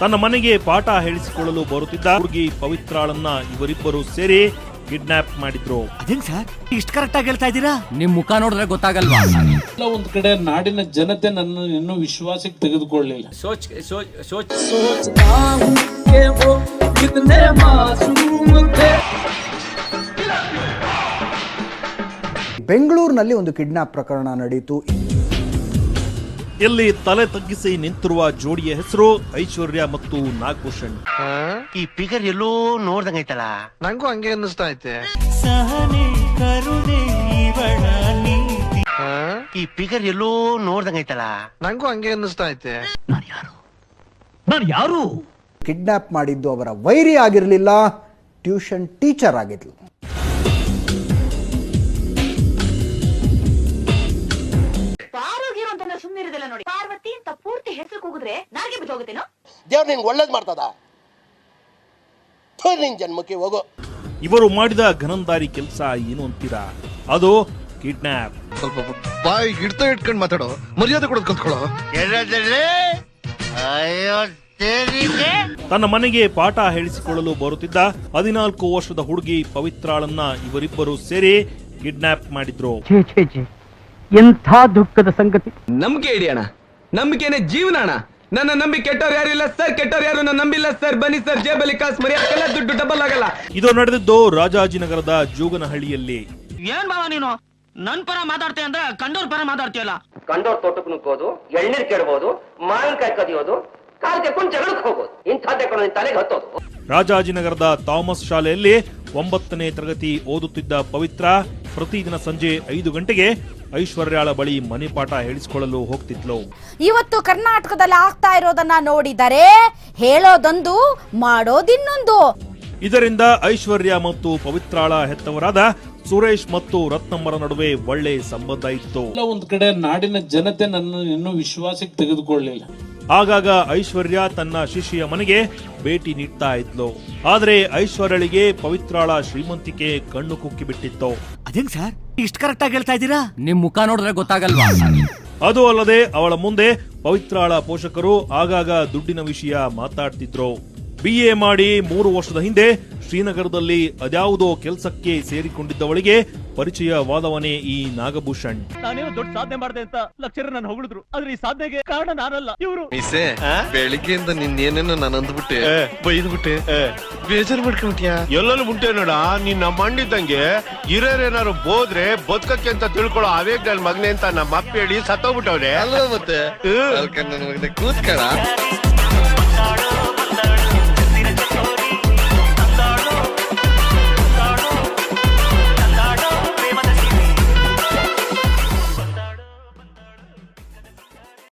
ತನ್ನ ಮನೆಗೆ ಪಾಠ ಹೇಳಿಸಿಕೊಳ್ಳಲು ಬರುತ್ತಿದ್ದ ಹುಡುಗಿ ಪವಿತ್ರಾಳನ್ನ ಇವರಿಬ್ಬರು ಸೇರಿ ಕಿಡ್ನಾಪ್ ಮಾಡಿದ್ರು. ಅದೇನ್ ಸರ್? ಇಷ್ಟು ಕರೆಕ್ಟ್ ಆಗಿ ಹೇಳ್ತಾ ಇದ್ದೀರಾ? ನಿಮ್ ಮುಖ ನೋಡಿದ್ರೆ ಗೊತ್ತಾಗಲ್ವಾ? ಎಲ್ಲ ಒಂದ್ ಕಡೆ ನಾಡಿನ ಜನತೆ ನನ್ನ ಇನ್ನೂ ವಿಶ್ವಾಸಕ್ಕೆ ತೆಗೆದುಕೊಳ್ಳಿಲ್ಲ ಸೋಚ್ ಸೋಚ್ ಸೋಚ್ ಬೆಂಗಳೂರಿನಲ್ಲಿ ಒಂದು ಕಿಡ್ನಾಪ್ ಪ್ರಕರಣ ನಡೆಯಿತು ಇಲ್ಲಿ ತಲೆ ತಗ್ಗಿಸಿ ನಿಂತಿರುವ ಜೋಡಿಯ ಹೆಸರು ಐಶ್ವರ್ಯ ಮತ್ತು ನಾಗಭೂಷಣ್. ಈ ಫಿಗರ್ ಎಲ್ಲೋ ನೋಡ್ದಂಗೈತಲ್ಲ ನಂಗೂ ಹಂಗೆ ಅನ್ನಿಸ್ತಾ ಐತೆ. ಈ ಫಿಗರ್ ಎಲ್ಲೋ ನೋಡ್ದಂಗೈತಲ್ಲ ನಂಗೂ ಹಂಗೆ ಅನ್ನಿಸ್ತಾ ಐತೆ. ಯಾರು? ಕಿಡ್ನಾಪ್ ಮಾಡಿದ್ದು ಅವರ ವೈರಿ ಆಗಿರಲಿಲ್ಲ ಟ್ಯೂಷನ್ ಟೀಚರ್ ಆಗಿದ್ಲು. ಕೂಗಿದ್ರೆ ನಾಲ್ಗೆ ಬಿದ್ದು ಹೋಗುತ್ತೇನೋ? ದೇವ್ರು ನಿಂಗೆ ಒಳ್ಳೇದ್ ಮಾಡ್ತದ? ಥು, ನಿನ್ ಜನ್ಮಕ್ಕೆ ಹೋಗು. ಇವರು ಮಾಡಿದ ಘನಂದಾರಿ ಕೆಲಸ ಏನು ಅಂತೀರಾ? ಅದು ಕಿಡ್ನಾಪ್. ಸ್ವಲ್ಪ ಬಾಯಿ ಹಿಡ್ತಾ ಇಟ್ಕೊಂಡ್ ಮಾತಾಡೋ ಮರ್ಯಾದೆ ಕೊಡೋದು ಕಲ್ತ್ಕೊಳ್ಳೋ. ತನ್ನ ಮನೆಗೆ ಪಾಠ ಹೇಳಿಸಿಕೊಳ್ಳಲು ಬರುತ್ತಿದ್ದ ಹದಿನಾಲ್ಕು ವರ್ಷದ ಹುಡುಗಿ ಪವಿತ್ರಾಳನ್ನ ಇವರಿಬ್ಬರು ಸೇರಿ ಕಿಡ್ನಾಪ್ ಮಾಡಿದ್ರು. ಛೇ ಛೇ ಛೇ. ಎಂಥ ದುಃಖದ ಸಂಗತಿ. ನಮ್ಗೆ ಇಡಿ ಅಣ್ಣ. ನಂಬಿಕೆನೆ ಜೀವನ ಅಣ್ಣ. ನನ್ನ ನಂಬಿ ಕೆಟ್ಟವ್ರು ಯಾರು ಇಲ್ಲ ಸರ್ ಕೆಟ್ಟವ್ರು ಯಾರು ನನ್ನ ನಂಬಿಲ್ಲ ಸರ್ ಬನ್ನಿ ಸರ್ ಜೇಬಲ್ಲಿ ಕಾಸು ಮರಿ ಹಾಕಲ್ಲ ದುಡ್ಡು ಡಬಲ್ ಆಗಲ್ಲ. ಇದು ನಡೆದಿದ್ದು ರಾಜಾಜಿನಗರದ ಜೋಗನಹಳ್ಳಿಯಲ್ಲಿ. ಏನ್ ಬಾವ ನೀನು? ನನ್ ಪರ ಮಾತಾಡ್ತೀಯ ಅಂದ್ರೆ ಕಂಡೋರ್ ಪರ ಮಾತಾಡ್ತೀಯಲ್ಲ. ಕಂಡೋರ್ ತೋಟಕ್ಕೆ ನುಗ್ಗೋದು ಎಳ್ನೀರ್ ಕೆಡಬಹುದು ಮಾವಿನಕಾಯಿ ಕದಿಯೋದು ಕಾಲ್ ತೆಕ್ಕೊಂಡು ಜಗಳಕ್ಕೆ ಹೋಗೋದು ಇಂಥದ್ದೇ ಕಣ ನಿನ್ ತಲೆಗೆ ಹತ್ತೋದು. ರಾಜಾಜಿನಗರದ ಥಾಮಸ್ ಶಾಲೆಯಲ್ಲಿ ಒಂಬತ್ತನೇ ತರಗತಿ ಓದುತ್ತಿದ್ದ ಪವಿತ್ರ ಪ್ರತಿದಿನ ಸಂಜೆ ಐದು ಗಂಟೆಗೆ ಐಶ್ವರ್ಯಾಳ ಬಳಿ ಮನೆ ಪಾಠ ಹೇಳಿಸಿಕೊಳ್ಳಲು ಹೋಗ್ತಿದ್ಲು. ಇವತ್ತು ಕರ್ನಾಟಕದಲ್ಲಿ ಆಗ್ತಾ ಇರೋದನ್ನ ನೋಡಿದರೆ ಹೇಳೋದೊಂದು ಮಾಡೋದಿನ್ನೊಂದು. ಇದರಿಂದ ಐಶ್ವರ್ಯ ಮತ್ತು ಪವಿತ್ರಾಳ ಹೆತ್ತವರಾದ ಸುರೇಶ್ ಮತ್ತು ರತ್ನಮ್ಮರ ನಡುವೆ ಒಳ್ಳೆ ಸಂಬಂಧ ಇತ್ತು. ಎಲ್ಲ ಒಂದ್ ಕಡೆ ನಾಡಿನ ಜನತೆ ನನ್ನ ಇನ್ನೂ ವಿಶ್ವಾಸಕ್ಕೆ ತೆಗೆದುಕೊಳ್ಳಿಲ್ಲ ಆಗಾಗ ಐಶ್ವರ್ಯ ತನ್ನ ಶಿಷ್ಯ ಮನೆಗೆ ಭೇಟಿ ನೀಡ್ತಾ ಇದ್ಲು. ಆದರೆ ಐಶ್ವರ್ಯಳಿಗೆ ಪವಿತ್ರಾಳ ಶ್ರೀಮಂತಿಕೆ ಕಣ್ಣು ಕುಕ್ಕಿ ಬಿಟ್ಟಿತ್ತು. ಅದೇನ್ ಸರ್ ಇಷ್ಟು ಕರೆಕ್ಟ್ ಆಗಿ ಹೇಳ್ತಾ ಇದ್ದೀರಾ? ನಿಮ್ ಮುಖ ನೋಡಿದ್ರೆ ಗೊತ್ತಾಗಲ್ವಾ? ಅದು ಅಲ್ಲದೆ ಅವಳ ಮುಂದೆ ಪವಿತ್ರಾಳ ಪೋಷಕರು ಆಗಾಗ ದುಡ್ಡಿನ ವಿಷಯ ಮಾತಾಡ್ತಿದ್ರು. ಬಿ ಎ ಮಾಡಿ ಮೂರು ವರ್ಷದ ಹಿಂದೆ ಶ್ರೀನಗರದಲ್ಲಿ ಅದ್ಯಾವುದೋ ಕೆಲಸಕ್ಕೆ ಸೇರಿಕೊಂಡಿದ್ದವಳಿಗೆ ಪರಿಚಯವಾದವನೇ ಈ ನಾಗಭೂಷಣ್. ನಾನೇನು ದೊಡ್ಡ ಸಾಧನೆ ಮಾಡಿದೆ ಅಂತ ಲಕ್ಷರ ನಾನು ಹೊಗಳಿದ್ರು. ಆದ್ರೆ ಈ ಸಾಧನೆಗೆ ಕಾರಣ ನಾನಲ್ಲ ಇವರು. ಮಿಸೆ ಬೆಳಿಗ್ಗೆಯಿಂದ ನಿನ್ ಏನೇನೋ ನಾನು ಅಂದ್ಬಿಟ್ಟೆ ಬೈದ್ಬಿಟ್ಟೆ. ಬೇಜಾರು ಮಾಡ್ಕೊಂಬಿಟ್ಯಾ ಎಲ್ಲೂ ಉಂಟೆ ನೋಡ ನಿನ್ನ ಮಂಡಿದ್ದಂಗೆ ಹಿರಿಯರೇನಾರು ಬೋದ್ರೆ ಬದುಕಕ್ಕೆ ಅಂತ ತಿಳ್ಕೊಳ್ಳೋ ಅವೇಗ ನನ್ ಮಗನೆ ಅಂತ ನಮ್ಮ ಅಪ್ಪ ಹೇಳಿ ಸತ್ತೋಗ್ಬಿಟ್ಟವ್ರೆ. ಅಲ್ವಾ ಮತ್ತೆ? ನನ್ ಕೂತ್ಕಳ